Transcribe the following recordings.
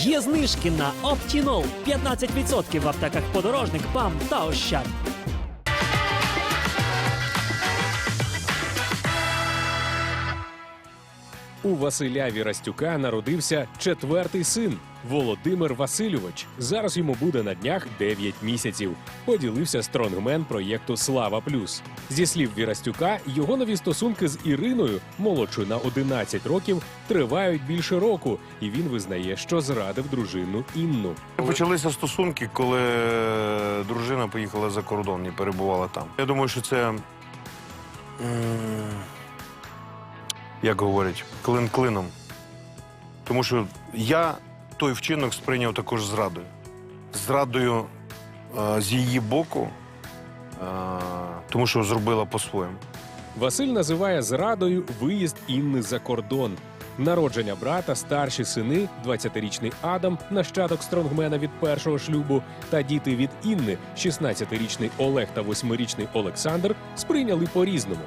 Є знижки на Оптінол 15% в аптеках подорожник, ПАМ та Ощад. У Василя Вірастюка народився четвертий син Володимир Васильович. Зараз йому буде на днях 9 місяців. Поділився стронгмен проєкту Слава Плюс. Зі слів Вірастюка, його нові стосунки з Іриною, молодшою на 11 років, тривають більше року, і він визнає, що зрадив дружину Інну. Почалися стосунки, коли дружина поїхала за кордон і перебувала там. Я думаю, що це, як говорять, клин клином. Тому що я той вчинок сприйняв також зрадою. Зрадою е, з її боку, е, тому що зробила по-своєму. Василь називає зрадою виїзд Інни за кордон. Народження брата, старші сини, 20-річний Адам, нащадок стронгмена від першого шлюбу, та діти від Інни, 16-річний Олег та 8-річний Олександр, сприйняли по-різному.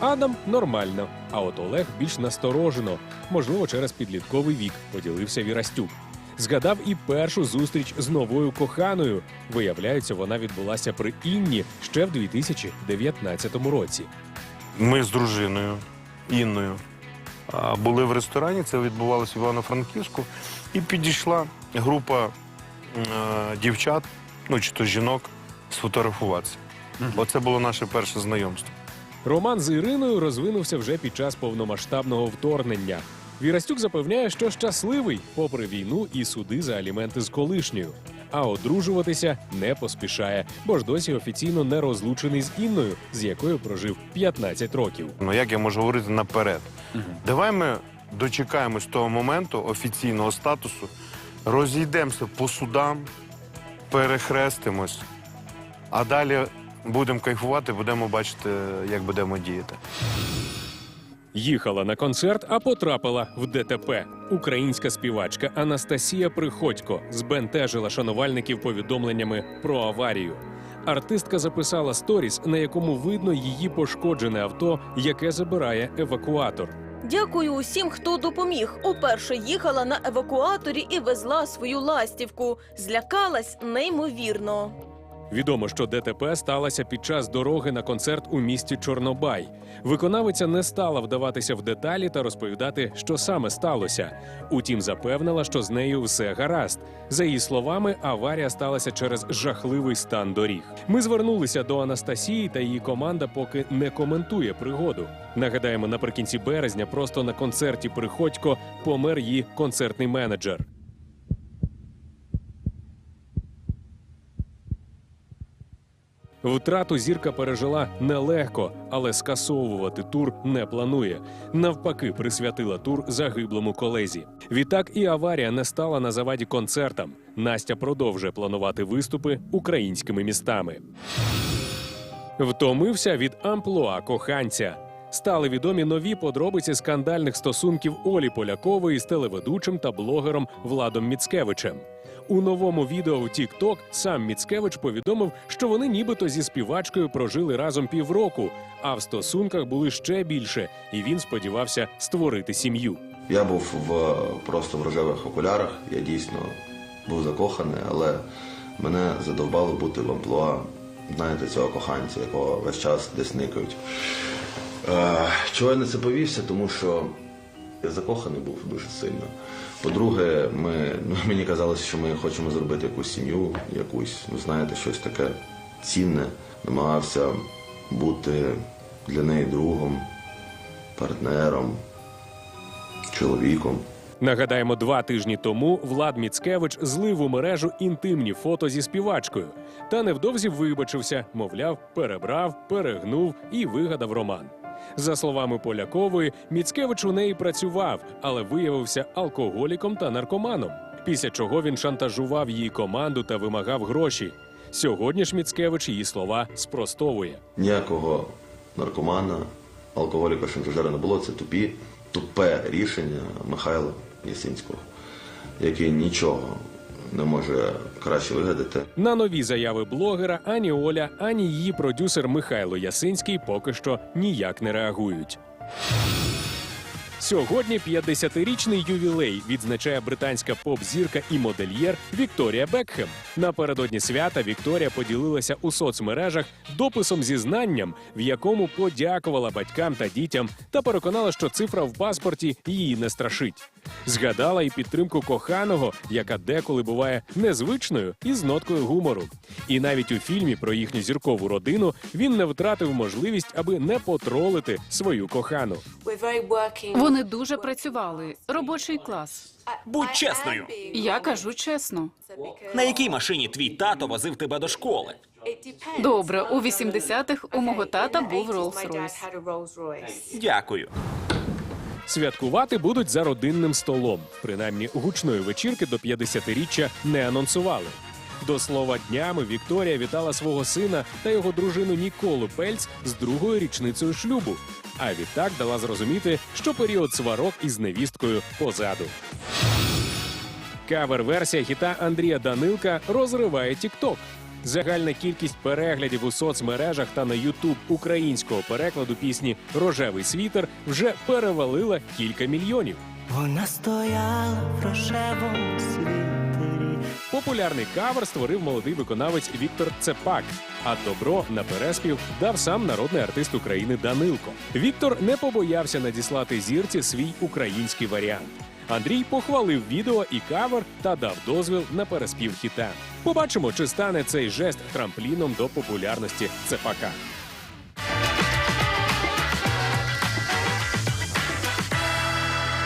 Адам нормально, а от Олег більш насторожено, можливо, через підлітковий вік, поділився Вірастюк. Згадав і першу зустріч з новою коханою. Виявляється, вона відбулася при Інні ще в 2019 році. Ми з дружиною Інною були в ресторані, це відбувалося в Івано-Франківську, і підійшла група е, дівчат, ну чи то жінок, сфотографуватися. Оце було наше перше знайомство. Роман з Іриною розвинувся вже під час повномасштабного вторгнення. Вірастюк запевняє, що щасливий, попри війну і суди за аліменти з колишньою. А одружуватися не поспішає, бо ж досі офіційно не розлучений з Інною, з якою прожив 15 років. Ну як я можу говорити наперед? Давай ми дочекаємось того моменту офіційного статусу, розійдемося по судам, перехрестимось, а далі будемо кайфувати, будемо бачити, як будемо діяти. Їхала на концерт, а потрапила в ДТП. Українська співачка Анастасія Приходько збентежила шанувальників повідомленнями про аварію. Артистка записала сторіс, на якому видно її пошкоджене авто, яке забирає евакуатор. Дякую усім, хто допоміг. Уперше їхала на евакуаторі і везла свою ластівку. Злякалась неймовірно. Відомо, що ДТП сталося під час дороги на концерт у місті Чорнобай. Виконавиця не стала вдаватися в деталі та розповідати, що саме сталося. Утім, запевнила, що з нею все гаразд. За її словами, аварія сталася через жахливий стан доріг. Ми звернулися до Анастасії, та її команда поки не коментує пригоду. Нагадаємо, наприкінці березня просто на концерті Приходько помер її концертний менеджер. Втрату зірка пережила нелегко, але скасовувати тур не планує. Навпаки, присвятила тур загиблому колезі. Відтак і аварія не стала на заваді концертам. Настя продовжує планувати виступи українськими містами. Втомився від амплуа коханця. Стали відомі нові подробиці скандальних стосунків Олі Полякової з телеведучим та блогером Владом Міцкевичем. У новому відео в TikTok сам Міцкевич повідомив, що вони нібито зі співачкою прожили разом півроку, а в стосунках були ще більше, і він сподівався створити сім'ю. Я був в просто в рожевих окулярах. Я дійсно був закоханий, але мене задовбало бути в амплуа, знаєте, цього коханця, якого весь час десь никають. Е, чого я на це повівся? Тому що я закоханий був дуже сильно. По-друге, ми, ну, мені казалося, що ми хочемо зробити якусь сім'ю, якусь, ви знаєте, щось таке цінне. Намагався бути для неї другом, партнером, чоловіком. Нагадаємо, два тижні тому Влад Міцкевич злив у мережу інтимні фото зі співачкою. Та невдовзі вибачився, мовляв, перебрав, перегнув і вигадав роман. За словами Полякової, Міцкевич у неї працював, але виявився алкоголіком та наркоманом. Після чого він шантажував її команду та вимагав гроші. Сьогодні ж Міцкевич її слова спростовує. Ніякого наркомана, алкоголіка, шантажера не було. Це тупі, тупе рішення Михайла Ясинського, який нічого не може краще вигадати. На нові заяви блогера ані Оля, ані її продюсер Михайло Ясинський поки що ніяк не реагують. Сьогодні 50-річний ювілей відзначає британська поп-зірка і модельєр Вікторія Бекхем. Напередодні свята Вікторія поділилася у соцмережах дописом зізнанням, в якому подякувала батькам та дітям та переконала, що цифра в паспорті її не страшить. Згадала і підтримку коханого, яка деколи буває незвичною і з ноткою гумору. І навіть у фільмі про їхню зіркову родину він не втратив можливість, аби не потролити свою кохану. Вони дуже працювали. Робочий клас. Будь чесною. Я кажу чесно. На якій машині твій тато возив тебе до школи? Добре, у 80-х у мого тата був Rolls-Royce. Дякую. Святкувати будуть за родинним столом. Принаймні, гучної вечірки до 50-річчя не анонсували. До слова, днями Вікторія вітала свого сина та його дружину Ніколу Пельц з другою річницею шлюбу. А відтак дала зрозуміти, що період сварок із невісткою позаду. Кавер-версія хіта Андрія Данилка розриває TikTok. Загальна кількість переглядів у соцмережах та на Ютуб українського перекладу пісні Рожевий світер вже перевалила кілька мільйонів. Вона стояла в рожевому світері. Популярний кавер створив молодий виконавець Віктор Цепак. А добро на переспів дав сам народний артист України Данилко. Віктор не побоявся надіслати зірці свій український варіант. Андрій похвалив відео і кавер та дав дозвіл на переспів хіта. Побачимо, чи стане цей жест трампліном до популярності Цепака.